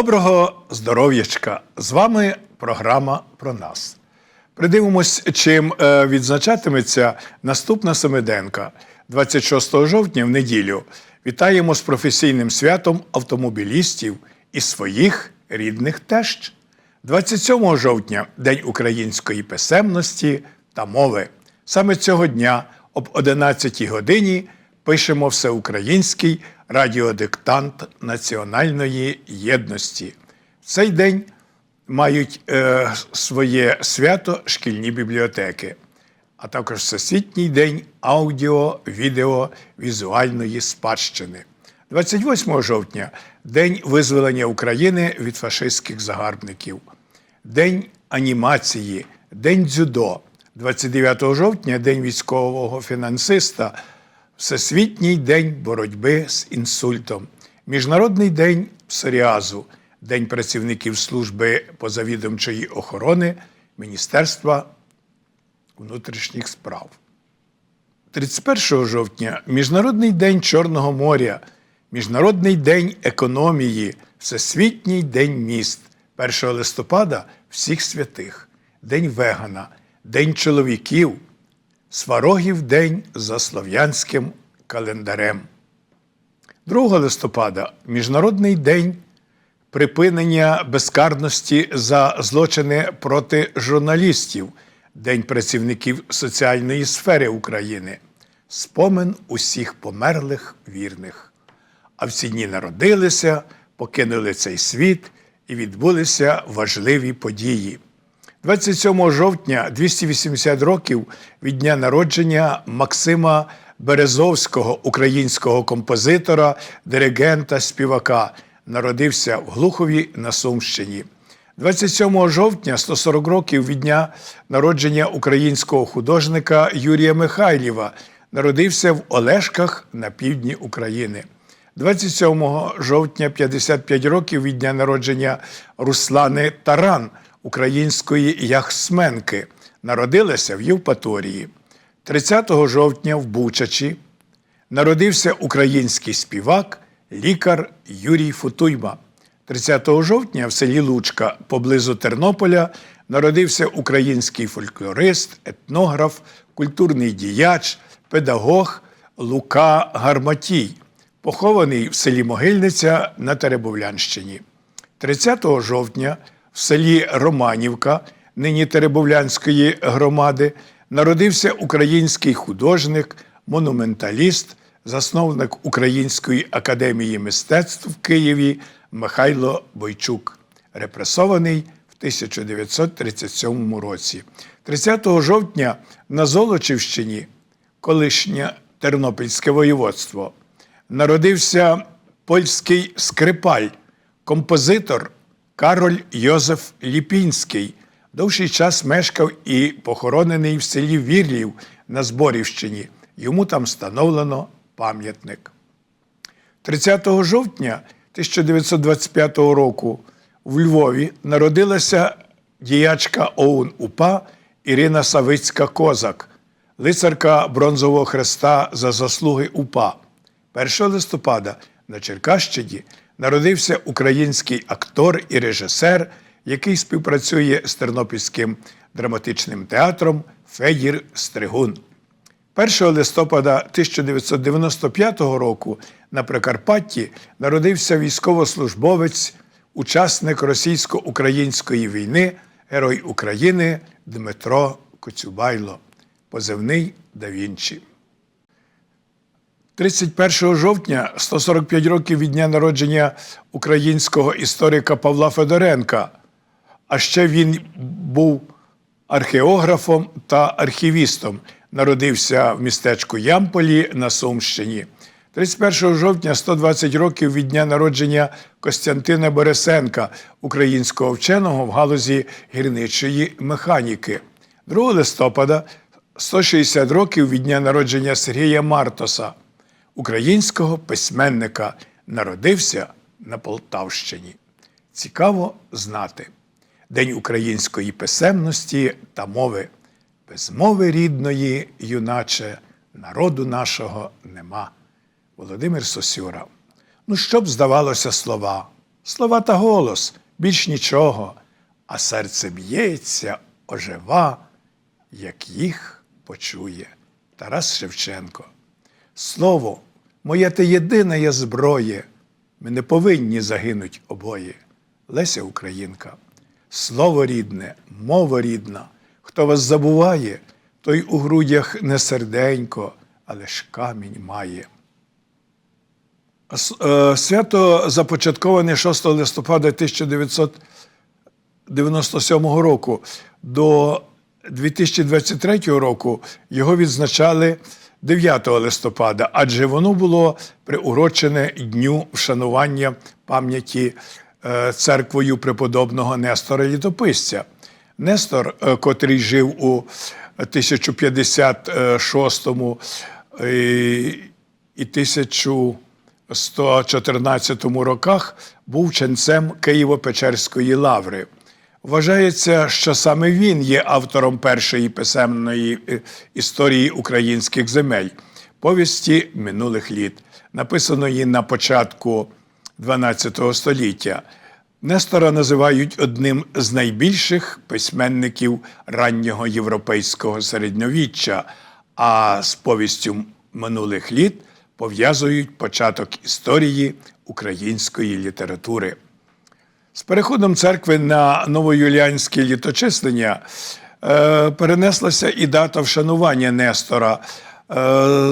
Доброго здоров'ячка! З вами програма про нас. Придивимось, чим е, відзначатиметься наступна семиденка. 26 жовтня в неділю вітаємо з професійним святом автомобілістів і своїх рідних тещ. 27 жовтня День української писемності та мови. Саме цього дня об 11 годині пишемо всеукраїнський радіодиктант національної єдності. В цей день мають е, своє свято шкільні бібліотеки, а також Всесвітній день аудіо, відео, візуальної спадщини. 28 жовтня День визволення України від фашистських загарбників, День анімації, День дзюдо, 29 жовтня День військового фінансиста, Всесвітній день боротьби з інсультом, Міжнародний день псоріазу, День працівників служби позавідомчої охорони Міністерства внутрішніх справ. 31 жовтня Міжнародний день Чорного моря, Міжнародний день економії, Всесвітній день міст, 1 листопада всіх святих, День вегана, День чоловіків, Сварогів день за слов'янським календарем. 2 листопада Міжнародний день припинення безкарності за злочини проти журналістів, День працівників соціальної сфери України, спомин усіх померлих вірних. А в ці дні народилися, покинули цей світ і відбулися важливі події. 27 жовтня 280 років від дня народження Максима Березовського, українського композитора, диригента, співака, народився в Глухові на Сумщині. 27 жовтня 140 років від дня народження українського художника Юрія Михайлєва, народився в Олешках на півдні України. 27 жовтня 55 років від дня народження Руслани Таран, української яхсменки, народилася в Євпаторії. 30 жовтня в Бучачі народився український співак, лікар Юрій Футуйма. 30 жовтня в селі Лучка поблизу Тернополя народився український фольклорист, етнограф, культурний діяч, педагог Лука Гарматій, похований в селі Могильниця на Теребовлянщині. 30 жовтня в селі Романівка, нині Теребовлянської громади, народився український художник, монументаліст, засновник Української академії мистецтв в Києві Михайло Бойчук, репресований в 1937 році. 30 жовтня на Золочівщині, колишнє Тернопільське воєводство, народився польський скрипаль, композитор Кароль Йозеф Ліпінський. Довший час мешкав і похоронений в селі Вірлів на Зборівщині. Йому там встановлено пам'ятник. 30 жовтня 1925 року в Львові народилася діячка ОУН УПА Ірина Савицька Козак, лицарка Бронзового хреста за заслуги УПА. 1 листопада на Черкащині народився український актор і режисер, який співпрацює з Тернопільським драматичним театром Федір Стригун. 1 листопада 1995 року на Прикарпатті народився військовослужбовець, учасник російсько-української війни, герой України Дмитро Коцюбайло, позивний Да Вінчі. 31 жовтня 145 років від дня народження українського історика Павла Федоренка. А ще він був археографом та архівістом. Народився в містечку Ямполі на Сумщині. 31 жовтня 120 років від дня народження Костянтина Борисенка, українського вченого в галузі гірничої механіки. 2 листопада 160 років від дня народження Сергія Мартоса, українського письменника, народився на Полтавщині. Цікаво знати. День української писемності та мови. Без мови рідної, юначе, народу нашого нема. Володимир Сосюра. Ну, що б здавалося слова? Слова та голос, більш нічого, а серце б'ється, ожива, як їх почує Тарас Шевченко. Слово, моє те єдине є зброє. Ми не повинні загинуть обоє. Леся Українка. Слово рідне, мова рідна. Хто вас забуває, той у грудях не серденько, але ж камінь має. Е, Свято започатковане 6 листопада 1997 року. До 2023 року його відзначали 9 листопада, адже воно було приурочене дню вшанування пам'яті е, церквою преподобного Нестора Літописця. Нестор, е, котрий жив у 1056 е, і 1114 роках був ченцем Києво-Печерської лаври. Вважається, що саме він є автором першої писемної е, історії українських земель повісті минулих літ, написаної на початку XII століття. Нестора називають одним з найбільших письменників раннього європейського середньовіччя, а з повістю минулих літ пов'язують початок історії української літератури. З переходом церкви на новоюліанське літочислення е, перенеслася і дата вшанування Нестора. Е,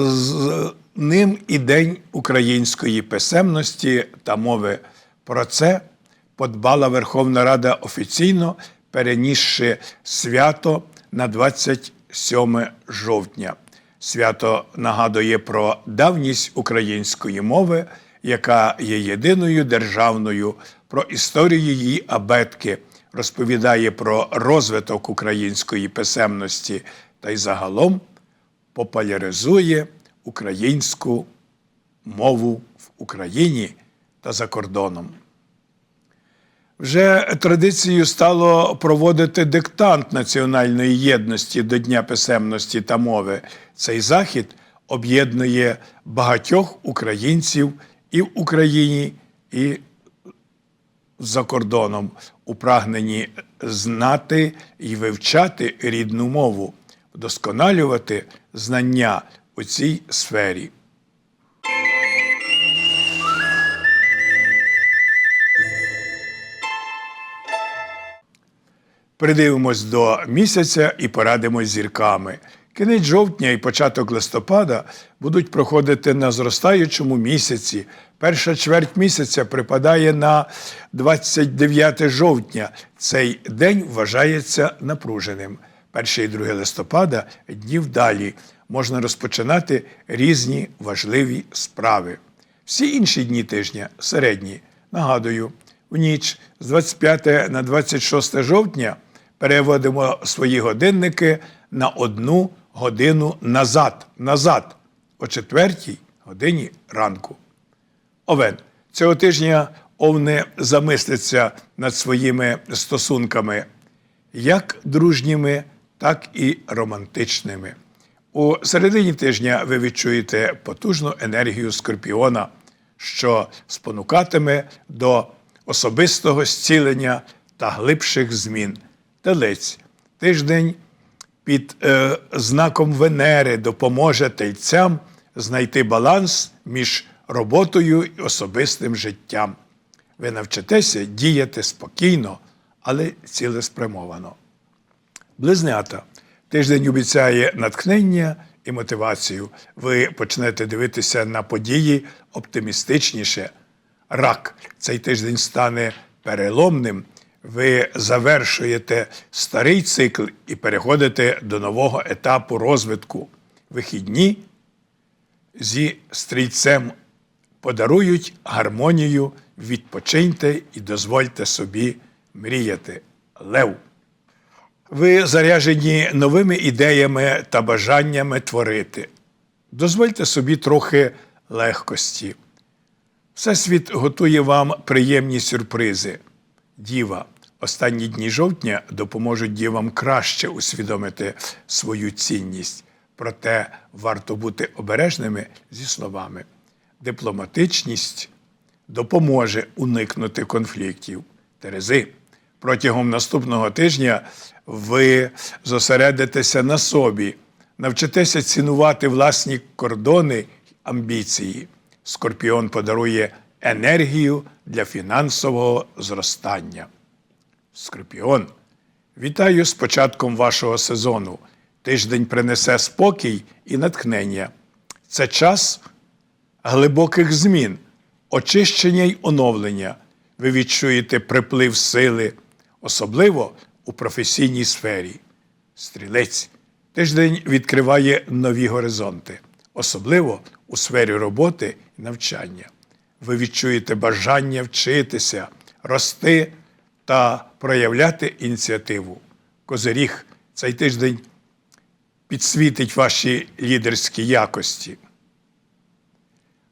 з ним і День української писемності та мови. Про це подбала Верховна Рада офіційно, перенісши свято на 27 жовтня. Свято нагадує про давність української мови, яка є єдиною державною, про історію її абетки, розповідає про розвиток української писемності та й загалом популяризує українську мову в Україні та за кордоном. Вже традицією стало проводити диктант національної єдності до Дня писемності та мови. Цей захід об'єднує багатьох українців і в Україні, і за кордоном, у прагненні знати і вивчати рідну мову, вдосконалювати знання у цій сфері. Придивимось до місяця і порадимось зірками. Кінець жовтня і початок листопада будуть проходити на зростаючому місяці. Перша чверть місяця припадає на 29 жовтня. Цей день вважається напруженим. Перше і 2 листопада днів далі можна розпочинати різні важливі справи. Всі інші дні тижня середні. Нагадую, в ніч з 25 на 26 жовтня переводимо свої годинники на одну годину назад, назад, о четвертій годині ранку. Овен. Цього тижня овни замисляться над своїми стосунками, як дружніми, так і романтичними. У середині тижня ви відчуєте потужну енергію скорпіона, що спонукатиме до особистого зцілення та глибших змін. Телець. Тиждень під е, знаком Венери допоможе тельцям знайти баланс між роботою і особистим життям. Ви навчитеся діяти спокійно, але цілеспрямовано. Близнята. Тиждень обіцяє натхнення і мотивацію. Ви почнете дивитися на події оптимістичніше. Рак. Цей тиждень стане переломним. Ви завершуєте старий цикл і переходите до нового етапу розвитку. Вихідні зі стрільцем подарують гармонію, відпочиньте і дозвольте собі мріяти. Лев. Ви заряжені новими ідеями та бажаннями творити. Дозвольте собі трохи легкості. Всесвіт готує вам приємні сюрпризи. Діва, останні дні жовтня допоможуть дівам краще усвідомити свою цінність. Проте варто бути обережними зі словами. Дипломатичність допоможе уникнути конфліктів. Терези, протягом наступного тижня ви зосередитеся на собі, навчитеся цінувати власні кордони амбіції. Скорпіон подарує енергію для фінансового зростання. Скорпіон. Вітаю з початком вашого сезону. Тиждень принесе спокій і натхнення. Це час глибоких змін, очищення й оновлення. Ви відчуєте приплив сили, особливо у професійній сфері. Стрілець. Тиждень відкриває нові горизонти, особливо у сфері роботи і навчання. Ви відчуєте бажання вчитися, рости та проявляти ініціативу. Козиріг цей тиждень підсвітить ваші лідерські якості.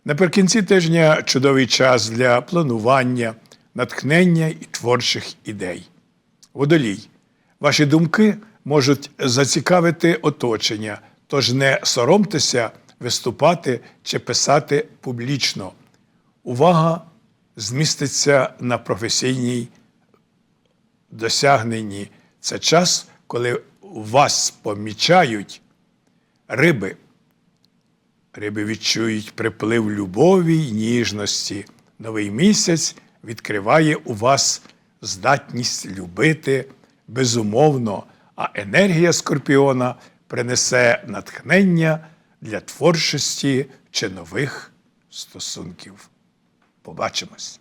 Наприкінці тижня чудовий час для планування, натхнення і творчих ідей. Водолій. Ваші думки можуть зацікавити оточення, тож не соромтеся виступати чи писати публічно. Увага зміститься на професійній досягненні. Це час, коли вас помічають риби. Риби відчують приплив любові й ніжності. Новий місяць відкриває у вас здатність любити безумовно, а енергія скорпіона принесе натхнення для творчості чи нових стосунків. bu.